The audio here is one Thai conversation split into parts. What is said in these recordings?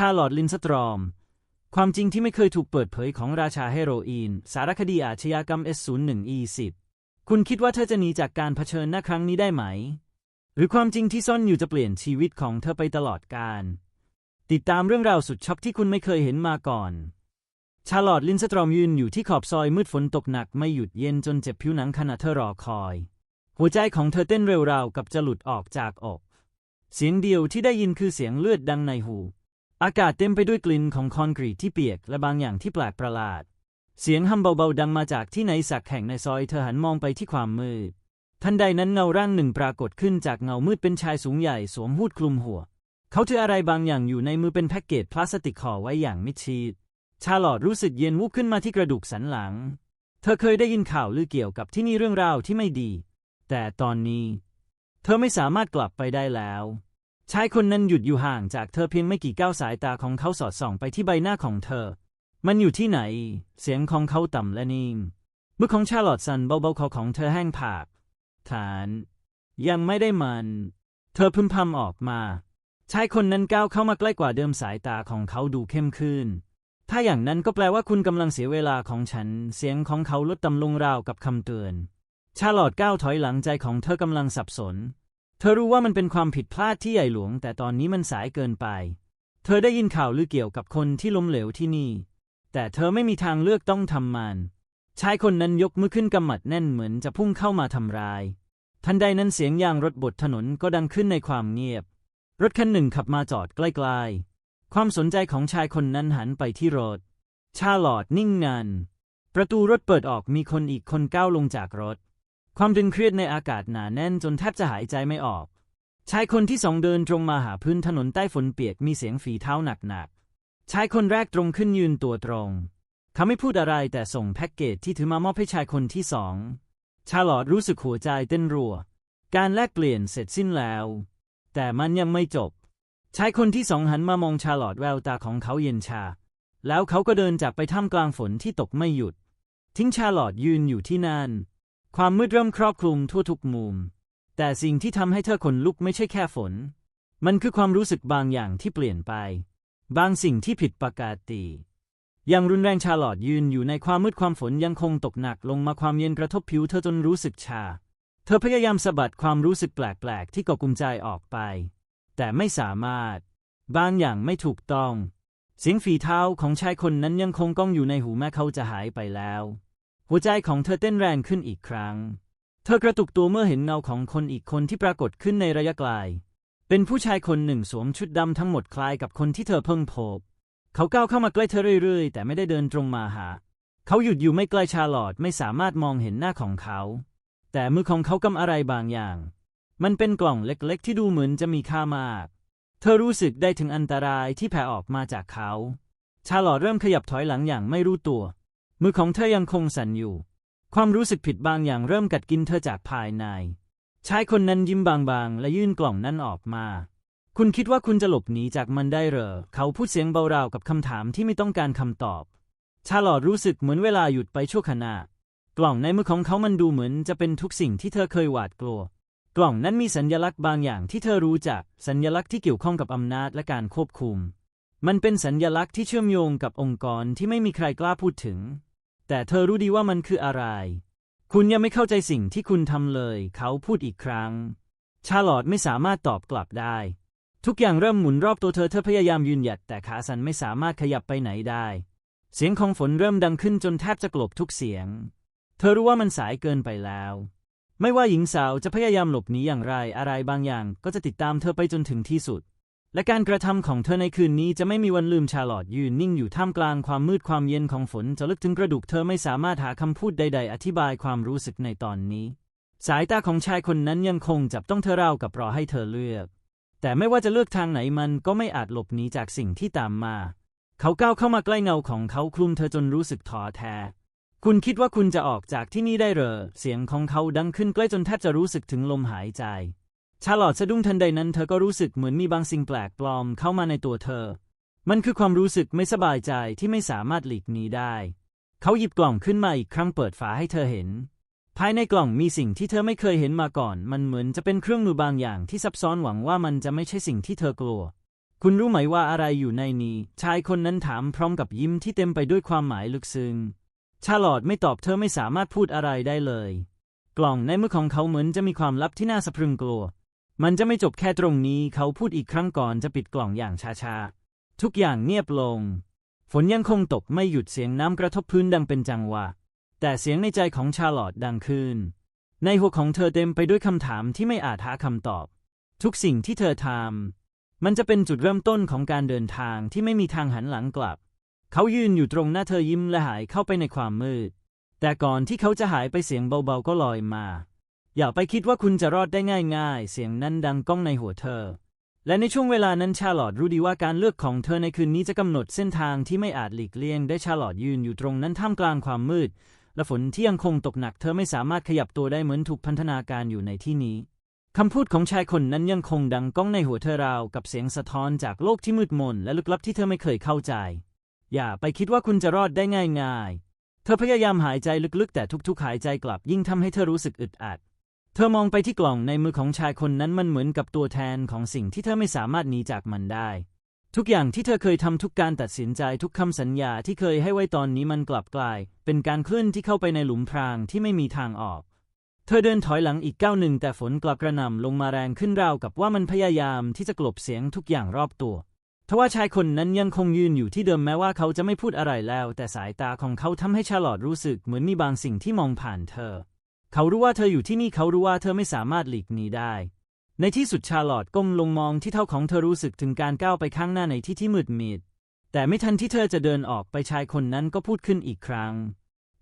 ชาลอตลินสตรอม ความจริงที่ไม่เคยถูกเปิดเผยของราชาเฮโรอีน สารคดีอาชญากรรม S01E10 คุณคิดว่าเธอจะหนีจากการเผชิญหน้าครั้งนี้ได้ไหม หรือความจริงที่ซ่อนอยู่จะเปลี่ยนชีวิตของเธอไปตลอดกาลติดตามเรื่องราวสุดช็อกที่คุณไม่เคยเห็นมาก่อน ชาลอตลินสตรอมยืนอยู่ที่ขอบซอยมืดฝนตกหนักไม่หยุดเย็นจนเจ็บผิวหนังขณะเธอรอคอย หัวใจของเธอเต้นเร็วราวกับจะหลุดออกจากอก เสียงเดียวที่ได้ยินคือเสียงเลือดดังในหู อากาศเต็มไปด้วยกลิ่นของคอนกรีตที่เปียกและบางอย่างที่แปลกประหลาด เสียงฮัมเบาๆดังมาจากที่ไหนสักแห่งในซอยเธอหันมองไปที่ความมืด ทันใดนั้นเงาร่างหนึ่งปรากฏขึ้นจากเงามืดเป็นชายสูงใหญ่สวมฮูดคลุมหัว เขาถืออะไรบางอย่างอยู่ในมือเป็นแพ็กเกจพลาสติกห่อไว้อย่างมิดชิด ชาลอตรู้สึกเย็นวูบขึ้นมาที่กระดูกสันหลัง เธอเคยได้ยินข่าวลือเกี่ยวกับที่นี่เรื่องราวที่ไม่ดี แต่ตอนนี้ เธอไม่สามารถกลับไปได้แล้ว ชายคนนั้นหยุดอยู่ห่างจากเธอเพียงไม่กี่ก้าวสายตาของเขาสอดส่องไปที่ใบหน้าของเธอ มันอยู่ที่ไหน เสียงของเขาต่ำและนิ่งมือของชาลอตสันเบาๆคอของเธอแห้งผาก ฐาน ยังไม่ได้มัน เธอพึมพำออกมา ชายคนนั้นก้าวเข้ามาใกล้กว่าเดิมสายตาของเขาดูเข้มขึ้น ถ้าอย่างนั้นก็แปลว่าคุณกำลังเสียเวลาของฉัน เสียงของเขาลดต่ำลงราวกับคำเตือน ชาลอตก้าวถอยหลังใจของเธอกำลังสับสน เธอรู้ว่ามันเป็นความผิดพลาดที่ใหญ่หลวง แต่ตอนนี้มันสายเกินไป เธอได้ยินข่าวลือเกี่ยวกับคนที่ล้มเหลวที่นี่ แต่เธอไม่มีทางเลือกต้องทำมัน ชายคนนั้นยกมือขึ้นกำมัดแน่นเหมือนจะพุ่งเข้ามาทำร้าย ทันใดนั้นเสียงยางรถบดถนนก็ดังขึ้นในความเงียบ รถคันหนึ่งขับมาจอดใกล้ๆ ความสนใจของชายคนนั้นหันไปที่รถ ชาลอดนิ่งงานประตูรถเปิดออกมีคนอีกคนก้าวลงจากรถ ความดึงเครียดในอากาศหนาแน่นจนแทบจะหายใจไม่ออก ชายคนที่สองเดินตรงมาหาพื้นถนนใต้ฝนเปียกมีเสียงฝีเท้าหนักๆ ชายคนแรกตรงขึ้นยืนตัวตรง เขาไม่พูดอะไรแต่ส่งแพ็กเกจที่ถือมามอบให้ชายคนที่สอง ชาลอดรู้สึกหัวใจเต้นรัว การแลกเปลี่ยนเสร็จสิ้นแล้ว แต่มันยังไม่จบ ชายคนที่สองหันมามองชาลอดแววตาของเขาเย็นชา แล้วเขาก็เดินจากไปท่ามกลางฝนที่ตกไม่หยุด ทิ้งชาลอดยืนอยู่ที่นั่น ความมืดเริ่มครอบคลุมทั่วทุกมุม แต่สิ่งที่ทำให้เธอขนลุกไม่ใช่แค่ฝน มันคือความรู้สึกบางอย่างที่เปลี่ยนไป บางสิ่งที่ผิดปกติอย่างรุนแรงชาลอดยืนอยู่ในความมืดความฝนยังคงตกหนักลงมาความเย็นกระทบผิวเธอจนรู้สึกชา เธอพยายามสะบัดความรู้สึกแปลกๆ ที่ก่อกุมใจออกไป แต่ไม่สามารถ บางอย่างไม่ถูกต้อง เสียงฝีเท้าของชายคนนั้นยังคงก้องอยู่ในหูแม้เขาจะหายไปแล้ว หัวใจของเธอเต้นแรงขึ้นอีกครั้ง เธอกระตุกตัวเมื่อเห็นเงาของคนอีกคนที่ปรากฏขึ้นในระยะไกล เป็นผู้ชายคนหนึ่งสวมชุดดำทั้งหมดคล้ายกับคนที่เธอเพิ่งพบ เขาก้าวเข้ามาใกล้เธอเรื่อยๆ แต่ไม่ได้เดินตรงมาหา เขาหยุดอยู่ไม่ไกลชาลอดไม่สามารถมองเห็นหน้าของเขา แต่มือของเขากำอะไรบางอย่าง มันเป็นกล่องเล็กๆ ที่ดูเหมือนจะมีค่ามาก เธอรู้สึกได้ถึงอันตรายที่แผ่ออกมาจากเขา ชาลอดเริ่มขยับถอยหลังอย่างไม่รู้ตัว มือของเธอยังคงสั่นอยู่ ความรู้สึกผิดบางอย่างเริ่มกัดกินเธอจากภายใน ชายคนนั้นยิ้มบางๆ และยื่นกล่องนั้นออกมา คุณคิดว่าคุณจะหลบหนีจากมันได้เหรอ เขาพูดเสียงเบาราวกับคำถามที่ไม่ต้องการคำตอบ ชาลอดรู้สึกเหมือนเวลาหยุดไปชั่วขณะ กล่องในมือของเขามันดูเหมือนจะเป็นทุกสิ่งที่เธอเคยหวาดกลัว กล่องนั้นมีสัญญลักษณ์บางอย่างที่เธอรู้จัก สัญญลักษณ์ที่เกี่ยวข้องกับอำนาจและการควบคุม มันเป็นสัญญลักษณ์ที่เชื่อมโยงกับองค์กรที่ไม่มีใครกล้าพูดถึง แต่เธอรู้ดีว่ามันคืออะไร คุณยังไม่เข้าใจสิ่งที่คุณทำเลย เขาพูดอีกครั้ง ชาลอตไม่สามารถตอบกลับได้ ทุกอย่างเริ่มหมุนรอบตัวเธอเธอพยายามยืนหยัด แต่ขาสั่นไม่สามารถขยับไปไหนได้ เสียงของฝนเริ่มดังขึ้นจนแทบจะกลบทุกเสียง เธอรู้ว่ามันสายเกินไปแล้ว ไม่ว่าหญิงสาวจะพยายามหลบหนีอย่างไรอะไรบางอย่าง ก็จะติดตามเธอไปจนถึงที่สุด และการกระทำของเธอในคืนนี้จะไม่มีวันลืมชาลอตยืนนิ่งอยู่ท่ามกลางความมืดความเย็นของฝนจะลึกถึงกระดูกเธอไม่สามารถหาคำพูดใด ๆ อธิบายความรู้สึกในตอนนี้ สายตาของชายคนนั้นยังคงจับต้องเธอราวกับรอให้เธอเลือก แต่ไม่ว่าจะเลือกทางไหนมันก็ไม่อาจหลบหนีจากสิ่งที่ตามมา เขาก้าวเข้ามาใกล้เงาของเขาคลุมเธอจนรู้สึกท้อแท้ คุณคิดว่าคุณจะออกจากที่นี่ได้เหรอเสียงของเขาดังขึ้นใกล้จนแทบจะรู้สึกถึงลมหายใจ ชาลอตสะดุ้งทันใดนั้นเธอก็รู้สึกเหมือนมีบางสิ่งแปลกปลอมเข้ามาในตัวเธอ มันคือความรู้สึกไม่สบายใจที่ไม่สามารถหลีกหนีได้ เขาหยิบกล่องขึ้นมาอีกครั้งเปิดฝาให้เธอเห็น ภายในกล่องมีสิ่งที่เธอไม่เคยเห็นมาก่อน มันเหมือนจะเป็นเครื่องมือบางอย่างที่ซับซ้อนหวังว่ามันจะไม่ใช่สิ่งที่เธอกลัว คุณรู้ไหมว่าอะไรอยู่ในนี้ ชายคนนั้นถามพร้อมกับยิ้มที่เต็มไปด้วยความหมายลึกซึ้ง ชาลอตไม่ตอบเธอไม่สามารถพูดอะไรได้เลย กล่องในมือของเขาเหมือนจะมีความลับที่น่าสะพรึงกลัว มันจะไม่จบแค่ตรงนี้เขาพูดอีกครั้งก่อนจะปิดกล่องอย่างช้าๆ ทุกอย่างเงียบลง ฝนยังคงตกไม่หยุดเสียงน้ำกระทบพื้นดังเป็นจังหวะ แต่เสียงในใจของชาลอตดังขึ้น ในหัวของเธอเต็มไปด้วยคำถามที่ไม่อาจหาคำตอบ ทุกสิ่งที่เธอทำมันจะเป็นจุดเริ่มต้นของการเดินทางที่ไม่มีทางหันหลังกลับ เขายืนอยู่ตรงหน้าเธอยิ้มและหายเข้าไปในความมืด แต่ก่อนที่เขาจะหายไปเสียงเบาๆก็ลอยมา อย่าไปคิดว่าคุณจะรอดได้ง่ายๆ เสียงนั้นดังก้องในหัวเธอ และในช่วงเวลานั้นชาลอตรู้ดีว่าการเลือกของเธอในคืนนี้จะกำหนดเส้นทางที่ไม่อาจหลีกเลี่ยงได้ชาลอตยืนอยู่ตรงนั้นท่ามกลางความมืด และฝนที่ยังคงตกหนักเธอไม่สามารถขยับตัวได้เหมือนถูกพันธนาการอยู่ในที่นี้คำพูดของชายคนนั้นยังคงดังก้องในหัวเธอราวกับเสียงสะท้อนจากโลกที่มืดมนและลึกลับที่เธอไม่เคยเข้าใจ อย่าไปคิดว่าคุณจะรอดได้ง่ายๆ เธอพยายามหายใจลึกๆ แต่ทุกๆ หายใจกลับยิ่งทำให้เธอรู้สึกอึดอัด เธอมองไปที่กล่องในมือของชายคนนั้นมันเหมือนกับตัวแทนของสิ่งที่เธอไม่สามารถหนีจากมันได้ ทุกอย่างที่เธอเคยทำทุกการตัดสินใจทุกคำสัญญาที่เคยให้ไว้ตอนนี้มันกลับกลาย เป็นการเคลื่อนที่เข้าไปในหลุมพรางที่ไม่มีทางออก เธอเดินถอยหลังอีกก้าวหนึ่งแต่ฝนกลับกระหน่ำลงมาแรงขึ้นราวกับว่ามันพยายามที่จะกลบเสียงทุกอย่างรอบตัวทว่าชายคนนั้นยังคงยืนอยู่ที่เดิมแม้ว่าเขาจะไม่พูดอะไรแล้ว แต่สายตาของเขาทำให้ชาลอตรู้สึกเหมือนมีบางสิ่งที่มองผ่านเธอ เขารู้ว่าเธออยู่ที่นี่เขารู้ว่าเธอไม่สามารถหลีกหนีได้ ในที่สุดชาร์ลอตก้มลงมองที่เท้าของเธอรู้สึกถึงการก้าวไปข้างหน้าในที่ที่มืดมิด แต่ไม่ทันที่เธอจะเดินออกไปชายคนนั้นก็พูดขึ้นอีกครั้ง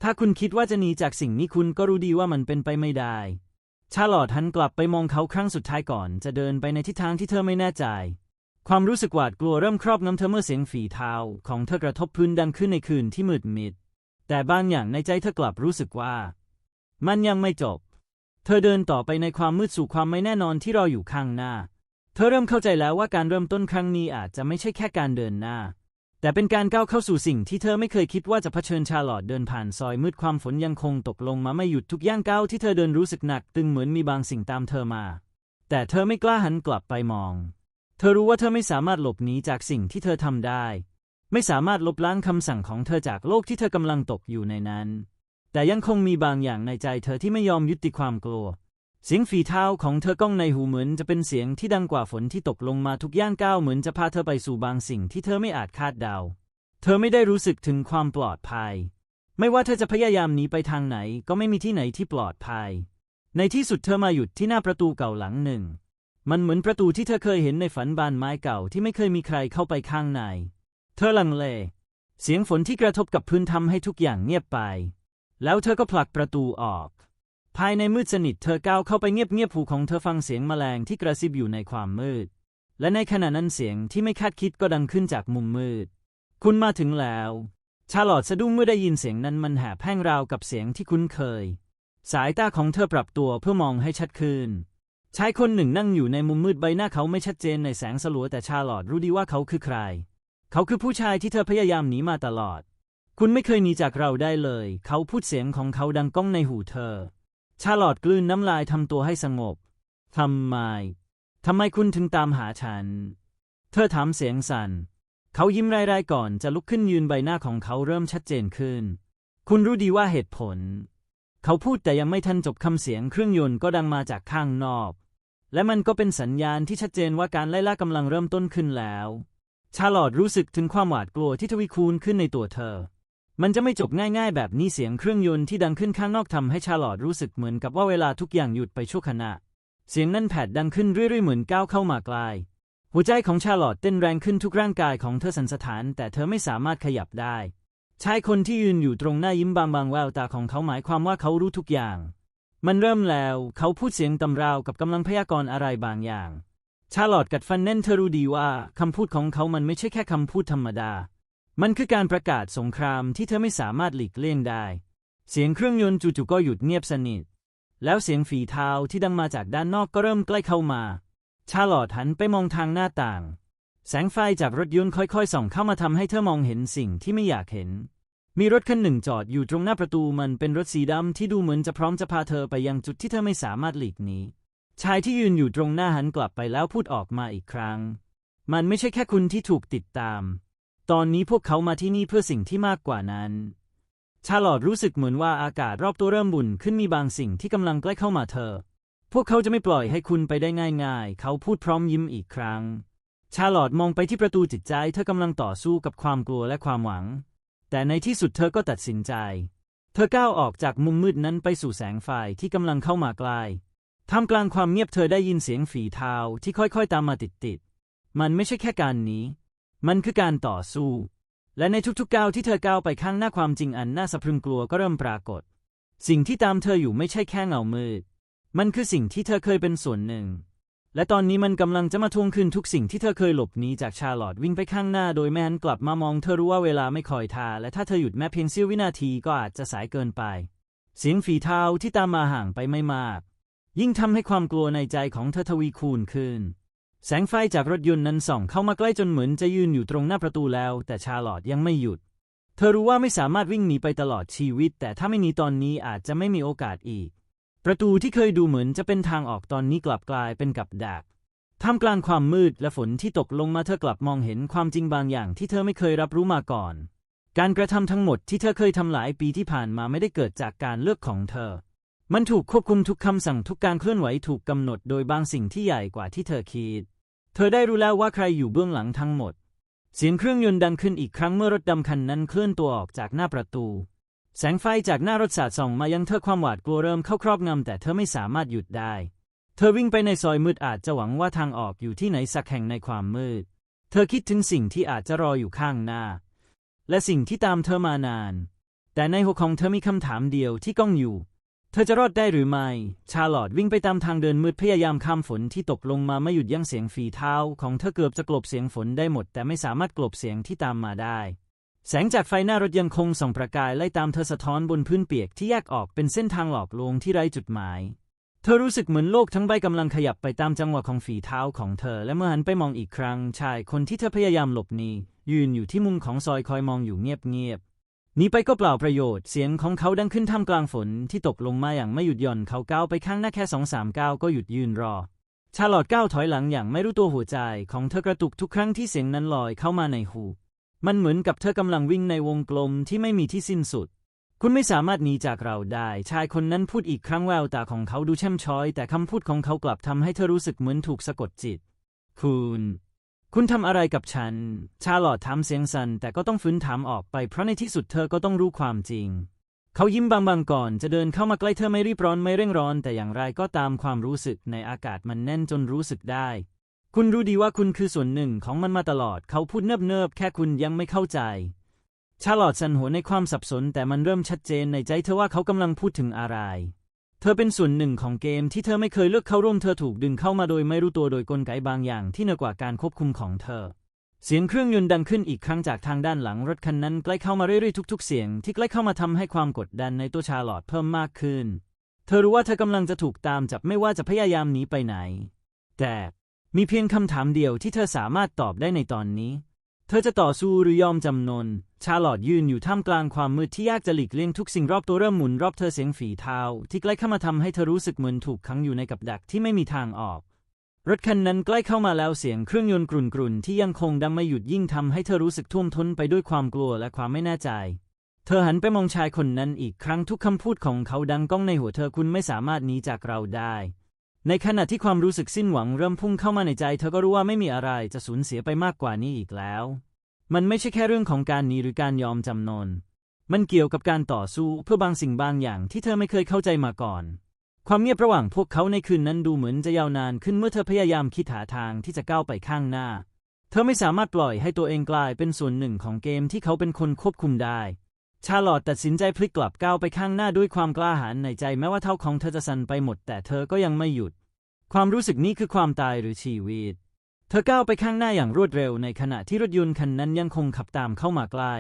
ถ้าคุณคิดว่าจะหนีจากสิ่งนี้คุณก็รู้ดีว่ามันเป็นไปไม่ได้ ชาลอตหันกลับไปมองเขาครั้งสุดท้ายก่อนจะเดินไปในทิศทางที่เธอไม่แน่ใจความรู้สึกหวาดกลัวเริ่มครอบงำเธอเมื่อเสียงฝีเท้าของเธอกระทบพื้นดังขึ้นในคืนที่มืดมิด แต่บางอย่างในใจเธอกลับรู้สึกว่า มันยังไม่จบ เธอเดินต่อไปในความมืดสู่ความไม่แน่นอนที่รออยู่ข้างหน้า เธอเริ่มเข้าใจแล้วว่าการเริ่มต้นครั้งนี้อาจจะไม่ใช่แค่การเดินหน้า แต่เป็นการก้าวเข้าสู่สิ่งที่เธอไม่เคยคิดว่าจะเผชิญชาลอตเดินผ่านซอยมืดความฝนยังคงตกลงมาไม่หยุดทุกย่างก้าวที่เธอเดินรู้สึกหนักตึงเหมือนมีบางสิ่งตามเธอมา แต่เธอไม่กล้าหันกลับไปมอง เธอรู้ว่าเธอไม่สามารถหลบหนีจากสิ่งที่เธอทำได้ ไม่สามารถลบล้างคำสั่งของเธอจากโลกที่เธอกำลังตกอยู่ในนั้น แต่ยังคงมีบางอย่างในใจเธอที่ไม่ยอมยุติความกลัว เสียงฝีเท้าของเธอก้องในหูเหมือนจะเป็นเสียงที่ดังกว่าฝนที่ตกลงมาทุกย่างก้าวเหมือนจะพาเธอไปสู่บางสิ่งที่เธอไม่อาจคาดเดา เธอไม่ได้รู้สึกถึงความปลอดภัย ไม่ว่าเธอจะพยายามหนีไปทางไหนก็ไม่มีที่ไหนที่ปลอดภัย ในที่สุดเธอมาหยุดที่หน้าประตูเก่าหลังหนึ่ง มันเหมือนประตูที่เธอเคยเห็นในฝันบานไม้เก่าที่ไม่เคยมีใครเข้าไปข้างใน เธอลังเล เสียงฝนที่กระทบกับพื้นทำให้ทุกอย่างเงียบไป แล้วเธอก็ผลักประตูออก ภายในมืดสนิทเธอก้าวเข้าไปเงียบๆหูของเธอฟังเสียงแมลงที่กระซิบอยู่ในความมืด และในขณะนั้นเสียงที่ไม่คาดคิดก็ดังขึ้นจากมุมมืด คุณมาถึงแล้ว ชาลอตสะดุ้งเมื่อได้ยินเสียงนั้นมันแหบแห้งราวกับเสียงที่คุ้นเคย สายตาของเธอปรับตัวเพื่อมองให้ชัดขึ้นชายคนหนึ่งนั่งอยู่ในมุมมืดใบหน้าเขาไม่ชัดเจนในแสงสลัวแต่ชาลอตรู้ดีว่าเขาคือใคร เขาคือผู้ชายที่เธอพยายามหนีมาตลอด คุณไม่เคยหนีจากเราได้เลย เขาพูดเสียงของเขาดังก้องในหูเธอ ชาลอตกลืนน้ำลายทำตัวให้สงบ ทำไม ทำไมคุณถึงตามหาฉัน เธอถามเสียงสัน่น เขายิ้มรายๆก่อนจะลุกขึ้นยืนใบหน้าของเขาเริ่มชัดเจนขึ้น คุณรู้ดีว่าเหตุผล เขาพูดแต่ยังไม่ทันจบคำเสียงเครื่องยนต์ก็ดังมาจากข้างนอก และมันก็เป็นสัญญาณที่ชัดเจนว่าการไล่ล่ากำลังเริ่มต้นขึ้นแล้ว ชาลอตรู้สึกถึงความหวาดกลัวที่ทวีคูณขึ้นในตัวเธอ มันจะไม่จบง่ายๆ แบบนี้เสียงเครื่องยนต์ที่ดังขึ้นข้างนอกทำให้ชาลอตรู้สึกเหมือนกับว่าเวลาทุกอย่างหยุดไปชั่วขณะ เสียงนั่นแผดดังขึ้นเรื่อยๆเหมือนก้าวเข้ามาไกลหัวใจของชาลอตเต้นแรงขึ้นทุกร่างกายของเธอสันสะท้าน แต่เธอไม่สามารถขยับได้ ชายคนที่ยืนอยู่ตรงหน้ายิ้มบางๆแววตาของเขาหมายความว่าเขารู้ทุกอย่าง มันเริ่มแล้วเขาพูดเสียงตำราวกับกำลังพยากรณ์อะไรบางอย่าง ชาลอตกัดฟันแน่นเธอรู้ดีว่าคำพูดของเขามันไม่ใช่แค่คำพูดธรรมดา มันคือการประกาศสงครามที่เธอไม่สามารถหลีกเลี่ยงได้ เสียงเครื่องยนต์จู่ๆก็หยุดเงียบสนิท แล้วเสียงฝีเท้าที่ดังมาจากด้านนอกก็เริ่มใกล้เข้ามา ชาลอตหันไปมองทางหน้าต่าง แสงไฟจากรถยนต์ค่อยๆส่องเข้ามาทำให้เธอมองเห็นสิ่งที่ไม่อยากเห็น มีรถคันหนึ่งจอดอยู่ตรงหน้าประตูมันเป็นรถสีดำที่ดูเหมือนจะพร้อมจะพาเธอไปยังจุดที่เธอไม่สามารถหลีกหนีชายที่ยืนอยู่ตรงหน้าหันกลับไปแล้วพูดออกมาอีกครั้ง มันไม่ใช่แค่คุณที่ถูกติดตาม ตอนนี้พวกเขามาที่นี่เพื่อสิ่งที่มากกว่านั้น ชาลอตรู้สึกเหมือนว่าอากาศรอบตัวเริ่มบุ่นขึ้นมีบางสิ่งที่กำลังใกล้เข้ามาเธอ พวกเขาจะไม่ปล่อยให้คุณไปได้ง่ายๆ เขาพูดพร้อมยิ้มอีกครั้ง ชาลอตมองไปที่ประตูจิตใจ เธอกำลังต่อสู้กับความกลัวและความหวัง แต่ในที่สุดเธอก็ตัดสินใจ เธอก้าวออกจากมุมมืดนั้นไปสู่แสงไฟที่กำลังเข้ามาใกล้ท่ามกลางความเงียบเธอได้ยินเสียงฝีเท้าที่ค่อยๆตามมาติดๆ มันไม่ใช่แค่การหนี มันคือการต่อสู้ และในทุกๆก้าวที่เธอก้าวไปข้างหน้าความจริงอันน่าสะพรึงกลัวก็เริ่มปรากฏ สิ่งที่ตามเธออยู่ไม่ใช่แค่เงามืด มันคือสิ่งที่เธอเคยเป็นส่วนหนึ่ง และตอนนี้มันกำลังจะมาทวงคืนทุกสิ่งที่เธอเคยหลบหนีจากชาลอตวิ่งไปข้างหน้า โดยไม่หันกลับมามองเธอรู้ว่าเวลาไม่คอยทาและถ้าเธอหยุดแม้เพียงเสี้ยววินาทีก็อาจจะสายเกินไป เสียงฝีเท้าที่ตามมาห่างไปไม่มาก ยิ่งทำให้ความกลัวในใจของเธอทวีคูณขึ้น แสงไฟจากรถยนต์นั้นส่องเข้ามาใกล้จนเหมือนจะยืนอยู่ตรงหน้าประตูแล้ว แต่ชาร์ลอตยังไม่หยุด เธอรู้ว่าไม่สามารถวิ่งหนีไปตลอดชีวิต แต่ถ้าไม่หนีตอนนี้อาจจะไม่มีโอกาสอีก ประตูที่เคยดูเหมือนจะเป็นทางออกตอนนี้กลับกลายเป็นกับดักท่ามกลางความมืดและฝนที่ตกลงมาเธอกลับมองเห็นความจริงบางอย่างที่เธอไม่เคยรับรู้มาก่อน การกระทำทั้งหมดที่เธอเคยทำหลายปีที่ผ่านมาไม่ได้เกิดจากการเลือกของเธอ มันถูกควบคุมทุกคำสั่งทุกการเคลื่อนไหวถูกกำหนดโดยบางสิ่งที่ใหญ่กว่าที่เธอคิด เธอได้รู้แล้วว่าใครอยู่เบื้องหลังทั้งหมด เสียงเครื่องยนต์ดังขึ้นอีกครั้งเมื่อรถดำคันนั้นเคลื่อนตัวออกจากหน้าประตู แสงไฟจากหน้ารถสาดส่องมายังเธอความหวาดกลัวเริ่มเข้าครอบงำแต่เธอไม่สามารถหยุดได้ เธอวิ่งไปในซอยมืดอาจจะหวังว่าทางออกอยู่ที่ไหนสักแห่งในความมืด เธอคิดถึงสิ่งที่อาจจะรออยู่ข้างหน้า และสิ่งที่ตามเธอมานาน แต่ในหัวของเธอมีคำถามเดียวที่ก้องอยู่ เธอจะรอดได้หรือไม่ ชาลอตวิ่งไปตามทางเดินมืดพยายามข้ามฝนที่ตกลงมาไม่หยุดยั้งเสียงฝีเท้า ของเธอเกือบจะกลบเสียงฝนได้หมด แต่ไม่สามารถกลบเสียงที่ตามมาได้ แสงจากไฟหน้ารถยังคงส่องประกายไล่ตามเธอสะท้อนบนพื้นเปียกที่แยกออกเป็นเส้นทางหลอกลวงที่ไร้จุดหมาย เธอรู้สึกเหมือนโลกทั้งใบกำลังขยับไปตามจังหวะของฝีเท้าของเธอ และเมื่อหันไปมองอีกครั้งชายคนที่เธอพยายามหลบหนียืนอยู่ที่มุมของซอยคอยมองอยู่เงียบ นีไปก็เปล่าประโยชน์ เสียงของเขาดังขึ้นท่ามกลางฝนที่ตกลงมาอย่างไม่หยุดหย่อนเขาก้าวไปข้างหน้าแค่สองสามก้าวก็หยุดยืนรอ ชาลอตก้าวถอยหลังอย่างไม่รู้ตัวหัวใจ ของเธอกระตุกทุกครั้งที่เสียงนั้นลอยเข้ามาในหู มันเหมือนกับเธอกำลังวิ่งในวงกลมที่ไม่มีที่สิ้นสุด คุณไม่สามารถหนีจากเราได้ ชายคนนั้นพูดอีกครั้งแววตาของเขาดูแช่มช้อย แต่คำพูดของเขากลับทำให้เธอรู้สึกเหมือนถูกสะกดจิต คุณ คุณทำอะไรกับฉัน ชาลอตถามเสียงสัน่นแต่ก็ต้องฟื้นถามออกไปเพราะในที่สุดเธอก็ต้องรู้ความจริง เขายิ้มบางๆก่อนจะเดินเข้ามาใกล้เธอไม่รีบร้อนไม่เร่งร้อน แต่อย่างไรก็ตามความรู้สึกในอากาศมันแน่นจนรู้สึกได้ คุณรู้ดีว่าคุณคือส่วนหนึ่งของมันมาตลอด เขาพูดเนิบๆแค่คุณยังไม่เข้าใจ ชาลอตสันหัวในความสับสน แต่มันเริ่มชัดเจนในใจเธอว่าเขากำลังพูดถึงอะไร เธอเป็นส่วนหนึ่งของเกมที่เธอไม่เคยเลือกเข้าร่วมเธอถูกดึงเข้ามาโดยไม่รู้ตัวโดยกลไกบางอย่างที่เหนือกว่าการควบคุมของเธอ เสียงเครื่องยนต์ดังขึ้นอีกครั้งจากทางด้านหลังรถคันนั้นใกล้เข้ามาเรื่อยๆทุกๆเสียงที่ใกล้เข้ามาทำให้ความกดดันในตัวชาลอตเพิ่มมากขึ้น เธอรู้ว่าเธอกำลังจะถูกตามจับไม่ว่าจะพยายามหนีไปไหน แต่มีเพียงคำถามเดียวที่เธอสามารถตอบได้ในตอนนี้ เธอจะต่อสู้หรือยอมจำนน ชาลอตยืนอยู่ท่ามกลางความมืดที่ยากจะหลีกเลี่ยงทุกสิ่งรอบตัวเริ่มหมุนรอบเธอเสียงฝีเท้าที่ใกล้เข้ามาทำให้เธอรู้สึกเหมือนถูกขังอยู่ในกับดักที่ไม่มีทางออก รถคันนั้นใกล้เข้ามาแล้วเสียงเครื่องยนต์กรุ่นๆที่ยังคงดังไม่หยุดยิ่งทำให้เธอรู้สึกท่วมท้นไปด้วยความกลัวและความไม่แน่ใจ เธอหันไปมองชายคนนั้นอีกครั้งทุกคำพูดของเขาดังก้องในหัวเธอคุณไม่สามารถหนีจากเราได้ ในขณะที่ความรู้สึกสิ้นหวังเริ่มพุ่งเข้ามาในใจ เธอก็รู้ว่าไม่มีอะไรจะสูญเสียไปมากกว่านี้อีกแล้ว มันไม่ใช่แค่เรื่องของการหนีหรือการยอมจำนน มันเกี่ยวกับการต่อสู้เพื่อบางสิ่งบางอย่างที่เธอไม่เคยเข้าใจมาก่อน ความเงียบระหว่างพวกเขาในคืนนั้นดูเหมือนจะยาวนานขึ้นเมื่อเธอพยายามคิดหาทางที่จะก้าวไปข้างหน้า เธอไม่สามารถปล่อยให้ตัวเองกลายเป็นส่วนหนึ่งของเกมที่เขาเป็นคนควบคุมได้ ชาลอตตัดสินใจพลิกกลับก้าวไปข้างหน้าด้วยความกล้าหาญในใจแม้ว่าเท้าของเธอจะสั่นไปหมด แต่เธอก็ยังไม่หยุด ความรู้สึกนี้คือความตายหรือชีวิต ธอก้าวไปข้างหน้าอย่างรวดเร็วในขณะที่รถยนต์คันนั้นยังคงขับตามเข้ามาใกล้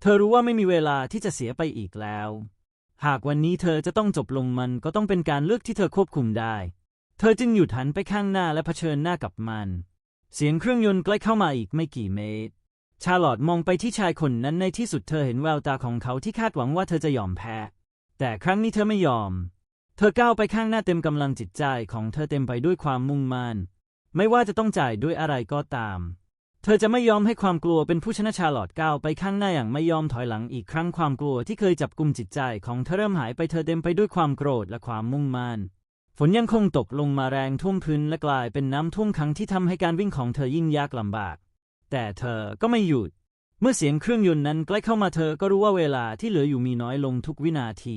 เธอรู้ว่าไม่มีเวลาที่จะเสียไปอีกแล้ว หากวันนี้เธอจะต้องจบลงมันก็ต้องเป็นการเลือกที่เธอควบคุมได้ เธอจึงหยุดหันไปข้างหน้าและเผชิญหน้ากับมัน เสียงเครื่องยนต์ใกล้เข้ามาอีกไม่กี่เมตร ชาลอตมองไปที่ชายคนนั้นในที่สุดเธอเห็นแววตาของเขาที่คาดหวังว่าเธอจะยอมแพ้ แต่ครั้งนี้เธอไม่ยอม เธอก้าวไปข้างหน้าเต็มกำลังจิตใจของเธอเต็มไปด้วยความมุ่งมั่น ไม่ว่าจะต้องจ่ายด้วยอะไรก็ตาม เธอจะไม่ยอมให้ความกลัวเป็นผู้ชนะชาลอตก้าวไปข้างหน้าอย่างไม่ยอมถอยหลังอีกครั้งความกลัวที่เคยจับกุมจิตใจของเธอเริ่มหายไปเธอเต็มไปด้วยความโกรธและความมุ่งมั่นฝนยังคงตกลงมาแรงท่วมพื้นและกลายเป็นน้ำท่วมขังที่ทำให้การวิ่งของเธอยิ่งยากลำบาก แต่เธอก็ไม่หยุด เมื่อเสียงเครื่องยนต์นั้นใกล้เข้ามาเธอก็รู้ว่าเวลาที่เหลืออยู่มีน้อยลงทุกวินาที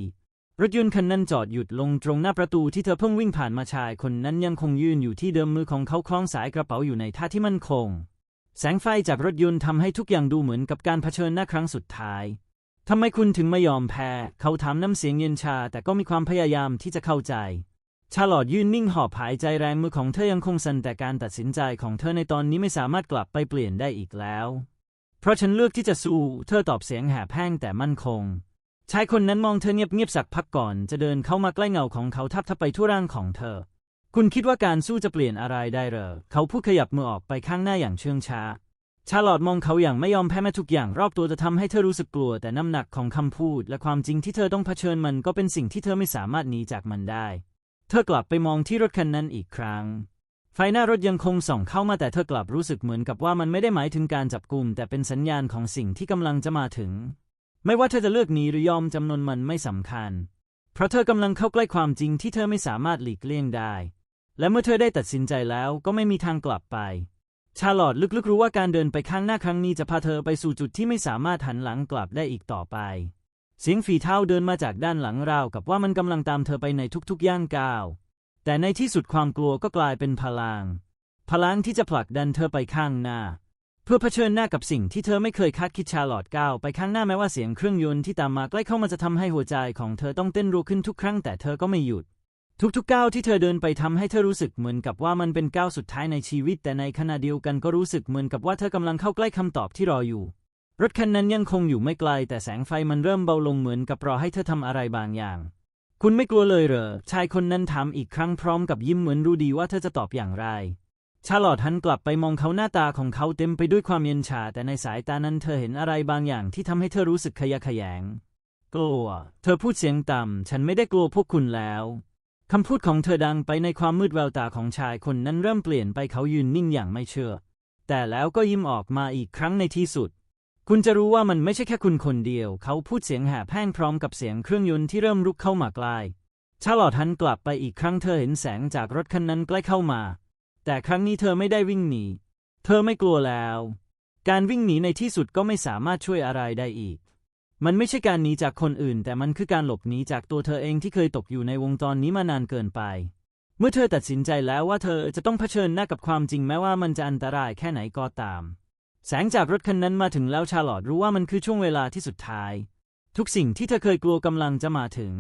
รถยนต์คันนั้นจอดหยุดลงตรงหน้าประตูที่เธอเพิ่งวิ่งผ่านมาชายคนนั้นยังคงยืนอยู่ที่เดิมมือของเขาคล้องสายกระเป๋าอยู่ในท่าที่มั่นคง แสงไฟจากรถยนต์ทำให้ทุกอย่างดูเหมือนกับการเผชิญหน้าครั้งสุดท้ายทำไมคุณถึงไม่ยอมแพ้ เขาถามน้ำเสียงเย็นชา แต่ก็มีความพยายามที่จะเข้าใจ ชาลอดยืนนิ่งหอบหายใจแรงมือของเธอยังคงสั่นแต่การตัดสินใจของเธอในตอนนี้ไม่สามารถกลับไปเปลี่ยนได้อีกแล้ว เพราะฉันเลือกที่จะสู้ เธอตอบเสียงแหบแห้งแต่มั่นคง ชายคนนั้นมองเธอเงียบๆสักพักก่อน จะเดินเข้ามาใกล้เงาของเขาทับทับไปทั่วร่างของเธอ คุณคิดว่าการสู้จะเปลี่ยนอะไรได้เหรอ เขาพูดขยับมือออกไปข้างหน้าอย่างเชื่องช้า ชาลอดมองเขาอย่างไม่ยอมแพ้แม้ทุกอย่างรอบตัวจะทำให้เธอรู้สึกกลัว แต่น้ำหนักของคำพูด และความจริงที่เธอต้องเผชิญมันก็เป็นสิ่งที่เธอไม่สามารถหนีจากมันได้ เธอกลับไปมองที่รถคันนั้นอีกครั้ง ไฟหน้ารถยังคงส่องเข้ามาแต่เธอกลับรู้สึกเหมือนกับว่ามันไม่ได้หมายถึงการจับกลุ่มแต่เป็นสัญญาณของสิ่งที่กำลังจะมาถึง ไม่ว่าเธอจะเลือกหนีหรือยอมจำนนมันไม่สำคัญ เพราะเธอกำลังเข้าใกล้ความจริงที่เธอไม่สามารถหลีกเลี่ยงได้ และเมื่อเธอได้ตัดสินใจแล้วก็ไม่มีทางกลับไป ชาลอตลึกๆรู้ว่าการเดินไปข้างหน้าครั้งนี้จะพาเธอไปสู่จุดที่ไม่สามารถหันหลังกลับได้อีกต่อไป เสียงฝีเท้าเดินมาจากด้านหลังราวกับว่ามันกำลังตามเธอไปในทุกๆย่างก้าว แต่ในที่สุดความกลัวก็กลายเป็นพลัง พลังที่จะผลักดันเธอไปข้างหน้า พื่อเผชิญหน้ากับสิ่งที่เธอไม่เคยคาดคิดชาลอตก้าวไปข้างหน้าแม้ว่าเสียงเครื่องยนต์ที่ตามมาใกล้เข้ามาจะทำให้หัวใจของเธอต้องเต้นรัวขึ้นทุกครั้งแต่เธอก็ไม่หยุด ทุกๆก้าวที่เธอเดินไปทำให้เธอรู้สึกเหมือนกับว่ามันเป็นก้าวสุดท้ายในชีวิต แต่ในขณะเดียวกันก็รู้สึกเหมือนกับว่าเธอกำลังเข้าใกล้คำตอบที่รออยู่ รถคันนั้นยังคงอยู่ไม่ไกล แต่แสงไฟมันเริ่มเบาลงเหมือนกับรอให้เธอทำอะไรบางอย่าง คุณไม่กลัวเลยเหรอชายคนนั้นถามอีกครั้งพร้อมกับยิ้มเหมือนรู้ดีว่าเธอจะตอบอย่างไร ชาลอตหันกลับไปมองเขาหน้าตาของเขาเต็มไปด้วยความเย็นชา แต่ในสายตานั้นเธอเห็นอะไรบางอย่างที่ทำให้เธอรู้สึกขยะแขยง กลัว เธอพูดเสียงต่ำ ฉันไม่ได้กลัวพวกคุณแล้วคำพูดของเธอดังไปในความมืดแววตาของชายคนนั้นเริ่มเปลี่ยนไปเขายืนนิ่งอย่างไม่เชื่อ แต่แล้วก็ยิ้มออกมาอีกครั้งในที่สุด คุณจะรู้ว่ามันไม่ใช่แค่คุณคนเดียว เขาพูดเสียงแหบแห้งพร้อมกับเสียงเครื่องยนต์ที่เริ่มรุกเข้ามาใกล้ชาลอตหันกลับไปอีกครั้งเธอเห็นแสงจากรถคันนั้นใกล้เข้ามา แต่ครั้งนี้เธอไม่ได้วิ่งหนี เธอไม่กลัวแล้ว การวิ่งหนีในที่สุดก็ไม่สามารถช่วยอะไรได้อีก มันไม่ใช่การหนีจากคนอื่น แต่มันคือการหลบหนีจากตัวเธอเองที่เคยตกอยู่ในวงจรนี้มานานเกินไป เมื่อเธอตัดสินใจแล้วว่าเธอจะต้องเผชิญหน้ากับความจริงแม้ว่ามันจะอันตรายแค่ไหนก็ตาม แสงจากรถคันนั้นมาถึงแล้วชาลอตรู้ว่ามันคือช่วงเวลาที่สุดท้าย ทุกสิ่งที่เธอเคยกลัวกำลังจะมาถึง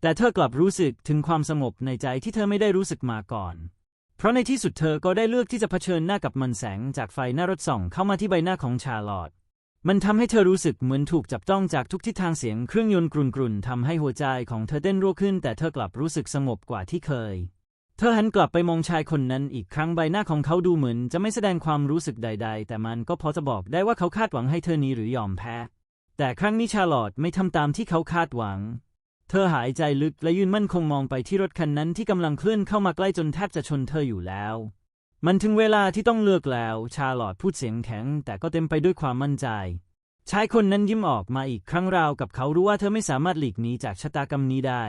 แต่เธอกลับรู้สึกถึงความสงบในใจที่เธอไม่ได้รู้สึกมาก่อน เพราะในที่สุดเธอก็ได้เลือกที่จะเผชิญหน้ากับมันแสงจากไฟหน้ารถส่องเข้ามาที่ใบหน้าของชาลอตมันทำให้เธอรู้สึกเหมือนถูกจับจ้องจากทุกทิศทางเสียงเครื่องยนต์กรุ่นๆทำให้หัวใจของเธอเต้นรัวขึ้น แต่เธอกลับรู้สึกสงบกว่าที่เคย เธอหันกลับไปมองชายคนนั้นอีกครั้งใบหน้าของเขาดูเหมือนจะไม่แสดงความรู้สึกใด ๆ แต่มันก็พอจะบอกได้ว่าเขาคาดหวังให้เธอหนีหรือยอมแพ้ แต่ครั้งนี้ชาลอตไม่ทำตามที่เขาคาดหวัง ธอหายใจลึกและยืนมั่นคงมองไปที่รถคันนั้นที่กำลังเคลื่อนเข้ามาใกล้จนแทบจะชนเธออยู่แล้ว มันถึงเวลาที่ต้องเลือกแล้ว ชาลอตพูดเสียงแข็ง แต่ก็เต็มไปด้วยความมั่นใจ ชายคนนั้นยิ้มออกมาอีกครั้งราวกับเขารู้ว่าเธอไม่สามารถหลีกหนีจากชะตากรรมนี้ได้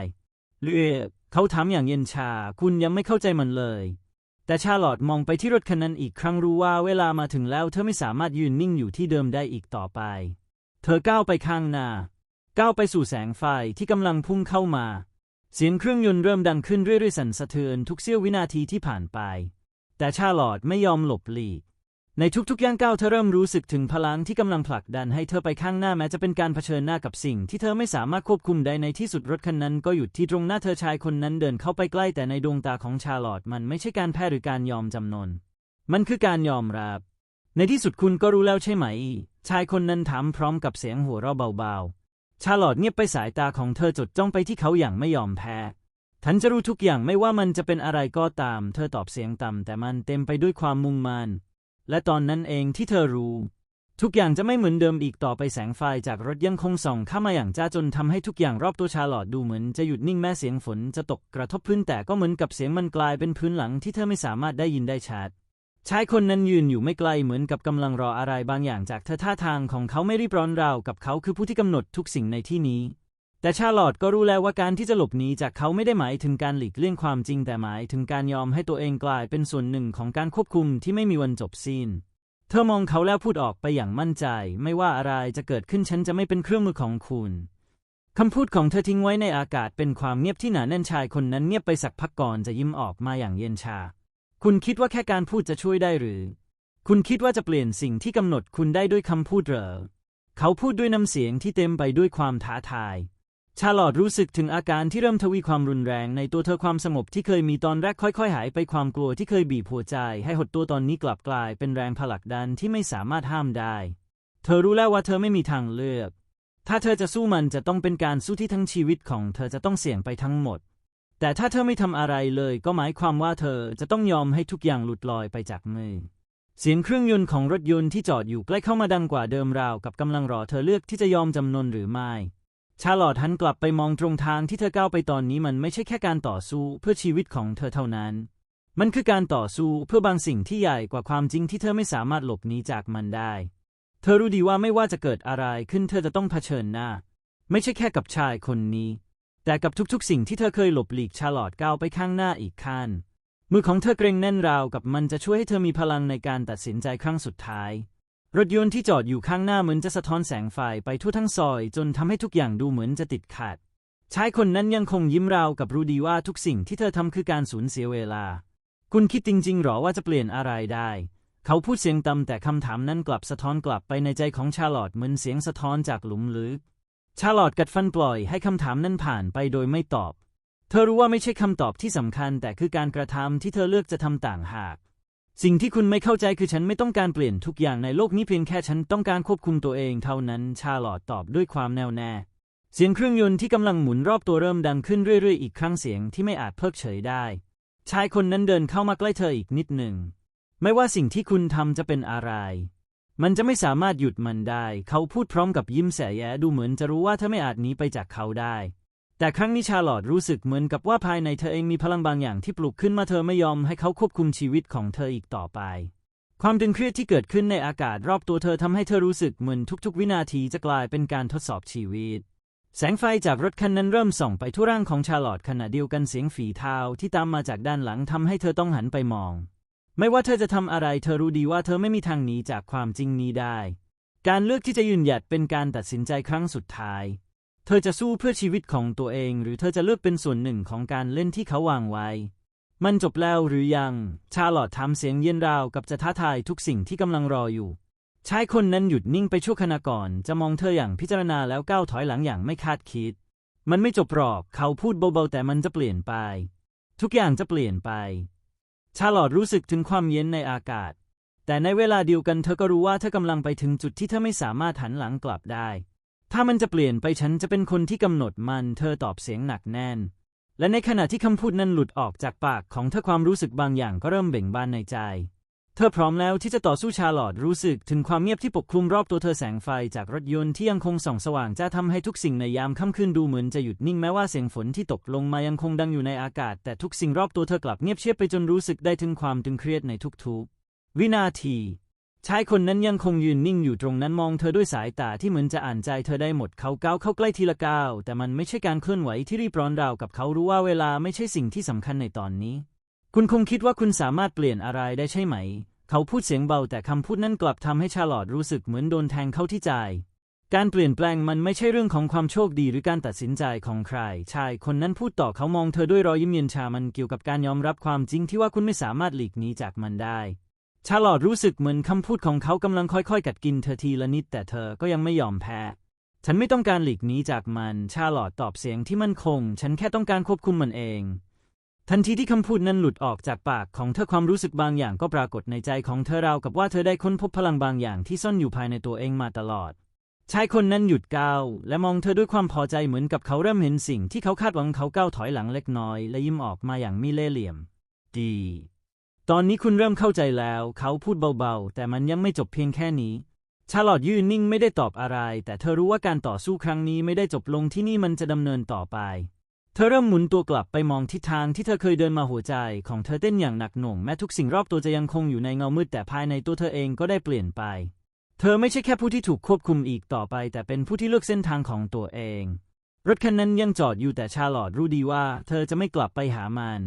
เลือเขาถามอย่างเย็นชา คุณยังไม่เข้าใจมันเลย แต่ชาลอตมองไปที่รถคันนั้นอีกครั้งรู้ว่าเวลามาถึงแล้ว เธอไม่สามารถยืนนิ่งอยู่ที่เดิมได้อีกต่อไป เธอก้าวไปข้างหน้า ก้าวไปสู่แสงไฟที่กำลังพุ่งเข้ามา เสียงเครื่องยนต์เริ่มดังขึ้นเรื่อยๆสั่นสะเทือนทุกเสี้ยววินาทีที่ผ่านไป แต่ชาลอตไม่ยอมหลบหลีก ในทุกๆย่างก้าวเธอเริ่มรู้สึกถึงพลังที่กำลังผลักดันให้เธอไปข้างหน้าแม้จะเป็นการเผชิญหน้ากับสิ่งที่เธอไม่สามารถควบคุมได้ในที่สุดรถคันนั้นก็หยุดที่ตรงหน้าเธอชายคนนั้นเดินเข้าไปใกล้แต่ในดวงตาของชาลอตมันไม่ใช่การแพ้หรือการยอมจำนน มันคือการยอมรับ ในที่สุดคุณก็รู้แล้วใช่ไหม ชายคนนั้นถามพร้อมกับเสียงหัวเราะเบาๆ ชาลอตเงียบไปสายตาของเธอจดจ้องไปที่เขาอย่างไม่ยอมแพ้ ฉันจะรู้ทุกอย่างไม่ว่ามันจะเป็นอะไรก็ตาม เธอตอบเสียงต่ำแต่มันเต็มไปด้วยความมุ่งมั่น และตอนนั้นเองที่เธอรู้ ทุกอย่างจะไม่เหมือนเดิมอีกต่อไปแสงไฟจากรถยังคงส่องเข้ามาอย่างจ้าจนทำให้ทุกอย่างรอบตัวชาลอตดูเหมือนจะหยุดนิ่งแม้เสียงฝนจะตกกระทบพื้นแต่ก็เหมือนกับเสียงมันกลายเป็นพื้นหลังที่เธอไม่สามารถได้ยินได้ชัด ชายคนนั้นยืนอยู่ไม่ไกลเหมือนกับกำลังรออะไรบางอย่างจากเธอท่าทางของเขาไม่รีบร้อนราวกับเขาคือผู้ที่กำหนดทุกสิ่งในที่นี้ แต่ชาลอตก็รู้แล้วว่าการที่จะหลบหนีจากเขาไม่ได้หมายถึงการหลีกเลี่ยงความจริงแต่หมายถึงการยอมให้ตัวเองกลายเป็นส่วนหนึ่งของการควบคุมที่ไม่มีวันจบสิ้นเธอมองเขาแล้วพูดออกไปอย่างมั่นใจ ไม่ว่าอะไรจะเกิดขึ้นฉันจะไม่เป็นเครื่องมือของคุณคำพูดของเธอทิ้งไว้ในอากาศเป็นความเงียบที่หนาแน่นชายคนนั้นเงียบไปสักพักก่อนจะยิ้มออกมาอย่างเย็นชา คุณคิดว่าแค่การพูดจะช่วยได้หรือ คุณคิดว่าจะเปลี่ยนสิ่งที่กำหนดคุณได้ด้วยคำพูดเหรอ เขาพูดด้วยน้ำเสียงที่เต็มไปด้วยความท้าทาย ชาลอตรู้สึกถึงอาการที่เริ่มทวีความรุนแรงในตัวเธอความสงบที่เคยมีตอนแรกค่อย ๆ หายไปความกลัวที่เคยบีบหัวใจ ให้หดตัวตอนนี้กลับกลายเป็นแรงผลักดันที่ไม่สามารถห้ามได้ เธอรู้แล้วว่าเธอไม่มีทางเลือก ถ้าเธอจะสู้มันจะต้องเป็นการสู้ที่ทั้งชีวิตของเธอจะต้องเสี่ยงไปทั้งหมด แต่ถ้าเธอไม่ทำอะไรเลยก็หมายความว่าเธอจะต้องยอมให้ทุกอย่างหลุดลอยไปจากมือ เสียงเครื่องยนต์ของรถยนต์ที่จอดอยู่ใกล้เข้ามาดังกว่าเดิมราวกับกำลังรอเธอเลือกที่จะยอมจำนนหรือไม่ ชาลอตหันกลับไปมองตรงทางที่เธอก้าวไปตอนนี้มันไม่ใช่แค่การต่อสู้เพื่อชีวิตของเธอเท่านั้น มันคือการต่อสู้เพื่อบางสิ่งที่ใหญ่กว่าความจริงที่เธอไม่สามารถหลบหนีจากมันได้ เธอรู้ดีว่าไม่ว่าจะเกิดอะไรขึ้นเธอจะต้องเผชิญหน้า ไม่ใช่แค่กับชายคนนี้ แต่กับทุกๆ สิ่งที่เธอเคยหลบหลีกชาลอตก้าวไปข้างหน้าอีกขั้นมือของเธอเกรงแน่นราวกับมันจะช่วยให้เธอมีพลังในการตัดสินใจครั้งสุดท้าย รถยนต์ที่จอดอยู่ข้างหน้าเหมือนจะสะท้อนแสงไฟไปทั่วทั้งซอย จนทำให้ทุกอย่างดูเหมือนจะติดขัดชายคนนั้นยังคงยิ้มราวกับรู้ดีว่าทุกสิ่งที่เธอทำคือการสูญเสียเวลา คุณคิดจริงๆหรอว่าจะเปลี่ยนอะไรได้ เขาพูดเสียงต่ำแต่คำถามนั้นกลับสะท้อนกลับไปในใจของชาลอตเหมือนเสียงสะท้อนจากหลุมลึก ชาลอตกัดฟันปล่อยให้คำถามนั้นผ่านไปโดยไม่ตอบ เธอรู้ว่าไม่ใช่คำตอบที่สำคัญ แต่คือการกระทำที่เธอเลือกจะทำต่างหาก สิ่งที่คุณไม่เข้าใจคือฉันไม่ต้องการเปลี่ยนทุกอย่างในโลกนี้เพียงแค่ฉันต้องการควบคุมตัวเองเท่านั้น ชาลอตตอบด้วยความแน่วแน่ เสียงเครื่องยนต์ที่กำลังหมุนรอบตัวเริ่มดังขึ้นเรื่อยๆ อีกครั้งเสียงที่ไม่อาจเพิกเฉยได้ ชายคนนั้นเดินเข้ามาใกล้เธออีกนิดหนึ่ง ไม่ว่าสิ่งที่คุณทำจะเป็นอะไร มันจะไม่สามารถหยุดมันได้ เขาพูดพร้อมกับยิ้มแสแยดูเหมือนจะรู้ว่าเธอไม่อาจหนีไปจากเขาได้ แต่ครั้งนี้ชาลอตรู้สึกเหมือนกับว่าภายในเธอเองมีพลังบางอย่างที่ปลุกขึ้นมาเธอไม่ยอมให้เขาควบคุมชีวิตของเธออีกต่อไป ความตึงเครียดที่เกิดขึ้นในอากาศรอบตัวเธอทำให้เธอรู้สึกเหมือนทุกๆ วินาทีจะกลายเป็นการทดสอบชีวิต แสงไฟจากรถคันนั้นเริ่มส่องไปทั่วร่างของชาลอตขณะเดียวกันเสียงฝีเท้าที่ตามมาจากด้านหลังทำให้เธอต้องหันไปมอง ไม่ว่าเธอจะทำอะไร เธอรู้ดีว่าเธอไม่มีทางหนีจากความจริงนี้ได้ การเลือกที่จะยืนหยัดเป็นการตัดสินใจครั้งสุดท้าย เธอจะสู้เพื่อชีวิตของตัวเอง หรือเธอจะเลือกเป็นส่วนหนึ่งของการเล่นที่เขาวางไว้ มันจบแล้วหรือยัง ชาลอตทำเสียงเย็นราวกับจะท้าทายทุกสิ่งที่กำลังรออยู่ ชายคนนั้นหยุดนิ่งไปชั่วขณะก่อน จะมองเธออย่างพิจารณาแล้วก้าวถอยหลังอย่างไม่คาดคิด มันไม่จบหรอก เขาพูดเบาๆแต่มันจะเปลี่ยนไป ทุกอย่างจะเปลี่ยนไป ชาลอดรู้สึกถึงความเย็นในอากาศ แต่ในเวลาเดียวกันเธอก็รู้ว่าเธอกำลังไปถึงจุดที่เธอไม่สามารถหันหลังกลับได้ ถ้ามันจะเปลี่ยนไปฉันจะเป็นคนที่กำหนดมัน เธอตอบเสียงหนักแน่น และในขณะที่คำพูดนั้นหลุดออกจากปากของเธอความรู้สึกบางอย่างก็เริ่มเบ่งบานในใจ เธอพร้อมแล้วที่จะต่อสู้ชาลอตรู้สึกถึงความเงียบที่ปกคลุมรอบตัวเธอแสงไฟจากรถยนต์ที่ยังคงส่องสว่างจะทำให้ทุกสิ่งในยามค่ำคืนดูเหมือนจะหยุดนิ่งแม้ว่าเสียงฝนที่ตกลงมายังคงดังอยู่ในอากาศ แต่ทุกสิ่งรอบตัวเธอกลับเงียบเชียบไปจนรู้สึกได้ถึงความตึงเครียดในทุกๆ วินาทีชายคนนั้นยังคงยืนนิ่งอยู่ตรงนั้นมองเธอด้วยสายตาที่เหมือนจะอ่านใจเธอได้หมดเขาก้าวเข้าใกล้ทีละก้าวแต่มันไม่ใช่การเคลื่อนไหวที่รีบร้อนราวกับเขารู้ว่าเวลาไม่ใช่สิ่งที่สำคัญในตอนนี้ คุณคงคิดว่าคุณสามารถเปลี่ยนอะไรได้ใช่ไหม เขาพูดเสียงเบาแต่คำพูดนั้นกลับทำให้ชาลอตรู้สึกเหมือนโดนแทงเข้าที่ใจ การเปลี่ยนแปลงมันไม่ใช่เรื่องของความโชคดีหรือการตัดสินใจของใคร ชายคนนั้นพูดต่อเขามองเธอด้วยรอยยิ้มเย็นชา มันเกี่ยวกับการยอมรับความจริงที่ว่าคุณไม่สามารถหลีกหนีจากมันได้ ชาลอตรู้สึกเหมือนคำพูดของเขากำลังค่อยๆ กัดกินเธอทีละนิดแต่เธอก็ยังไม่ยอมแพ้ฉันไม่ต้องการหลีกหนีจากมัน ชาลอตตอบเสียงที่มั่นคง ฉันแค่ต้องการควบคุมมันเอง ทันทีที่คำพูดนั้นหลุดออกจากปากของเธอความรู้สึกบางอย่างก็ปรากฏในใจของเธอราวกับว่าเธอได้ค้นพบพลังบางอย่างที่ซ่อนอยู่ภายในตัวเองมาตลอด ชายคนนั้นหยุดก้าวและมองเธอด้วยความพอใจเหมือนกับเขาเริ่มเห็นสิ่งที่เขาคาดหวังเขาก้าวถอยหลังเล็กน้อย และยิ้มออกมาอย่างมีเล่ห์เหลี่ยม ดี ตอนนี้คุณเริ่มเข้าใจแล้ว เขาพูดเบาๆ แต่มันยังไม่จบเพียงแค่นี้ชาลอตยืนนิ่งไม่ได้ตอบอะไร แต่เธอรู้ว่าการต่อสู้ครั้งนี้ไม่ได้จบลงที่นี่มันจะดำเนินต่อไป เธอเริ่มหมุนตัวกลับไปมองทิศทางที่เธอเคยเดินมาหัวใจ ของเธอเต้นอย่างหนักหน่วงแม้ทุกสิ่งรอบตัวจะยังคงอยู่ในเงามืดแต่ภายในตัวเธอเองก็ได้เปลี่ยนไป เธอไม่ใช่แค่ผู้ที่ถูกควบคุมอีกต่อไป แต่เป็นผู้ที่เลือกเส้นทางของตัวเอง รถคันนั้นยังจอดอยู่แต่ชาลอตรู้ดีว่า เธอจะไม่กลับไปหามัน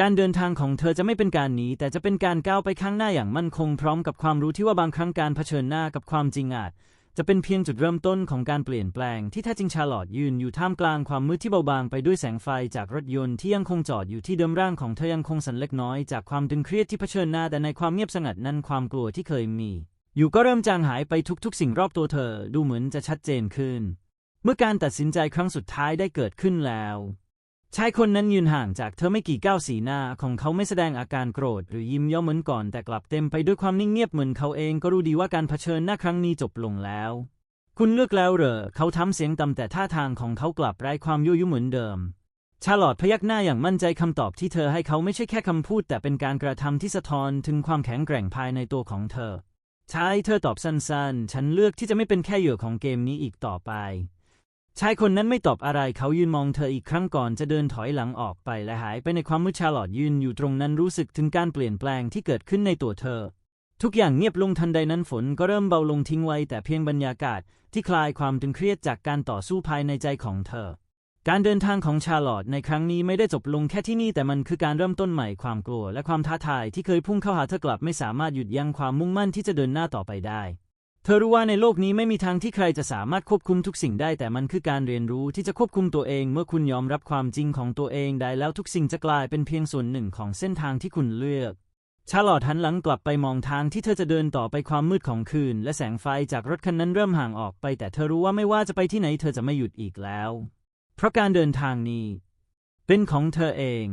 การเดินทางของเธอจะไม่เป็นการหนีแต่จะเป็นการก้าวไปข้างหน้าอย่างมั่นคงพร้อมกับความรู้ที่ว่าบางครั้งการเผชิญหน้ากับความจริงอาจ จะเป็นเพียงจุดเริ่มต้นของการเปลี่ยนแปลงที่แท้จริงชาลอตยืนอยู่ท่ามกลางความมืดที่เบาบางไปด้วยแสงไฟจากรถยนต์ที่ยังคงจอดอยู่ที่เดิมร่างของเธอยังคงสั่นเล็กน้อยจากความตึงเครียดที่เผชิญหน้าแต่ในความเงียบสงัดนั้นความกลัวที่เคยมี อยู่ก็เริ่มจางหายไปทุกๆ สิ่งรอบตัวเธอดูเหมือนจะชัดเจนขึ้น เมื่อการตัดสินใจครั้งสุดท้ายได้เกิดขึ้นแล้ว ชายคนนั้นยืนห่างจากเธอไม่กี่ก้าวสีหน้าของเขาไม่แสดงอาการโกรธ หรือยิ้มย้าเหมือนก่อนแต่กลับเต็มไปด้วยความนิ่งเงียบเหมือนเขาเองก็รู้ดีว่าการเผชิญหน้าครั้งนี้จบลงแล้ว คุณเลือกแล้วเหรอเขาทำเสียงต่ำแต่ท่าทางของเขากลับไร้ความยั่วยุเหมือนเดิม ชาลอตพยักหน้าอย่างมั่นใจคำตอบที่เธอให้เขาไม่ใช่แค่คำพูด แต่เป็นการกระทำที่สะท้อนถึงความแข็งแกร่งภายในตัวของเธอใช่เธอตอบสั้นๆ ฉันเลือกที่จะไม่เป็นแค่เหยื่อของเกมนี้อีกต่อไป ชายคนนั้นไม่ตอบอะไรเขายืนมองเธออีกครั้งก่อนจะเดินถอยหลังออกไปและหายไปในความมืดชาลอตยืนอยู่ตรงนั้นรู้สึกถึงการเปลี่ยนแปลงที่เกิดขึ้นในตัวเธอ ทุกอย่างเงียบลงทันใดนั้นฝนก็เริ่มเบาลงทิ้งไว้แต่เพียงบรรยากาศที่คลายความตึงเครียดจากการต่อสู้ภายในใจของเธอ การเดินทางของชาลอตในครั้งนี้ไม่ได้จบลงแค่ที่นี่แต่มันคือการเริ่มต้นใหม่ความกลัวและความท้าทายที่เคยพุ่งเข้าหาเธอกลับไม่สามารถหยุดยั้งความมุ่งมั่นที่จะเดินหน้าต่อไปได้ เธอรู้ว่าในโลกนี้ไม่มีทางที่ใครจะสามารถควบคุมทุกสิ่งได้ แต่มันคือการเรียนรู้ที่จะควบคุมตัวเอง เมื่อคุณยอมรับความจริงของตัวเองได้แล้วทุกสิ่งจะกลายเป็นเพียงส่วนหนึ่งของเส้นทางที่คุณเลือกชาลอตหันหลังกลับไปมองทางที่เธอจะเดินต่อไปความมืดของคืน และแสงไฟจากรถคันนั้นเริ่มห่างออกไป แต่เธอรู้ว่าไม่ว่าจะไปที่ไหนเธอจะไม่หยุดอีกแล้ว เพราะการเดินทางนี้ เป็นของเธอเอง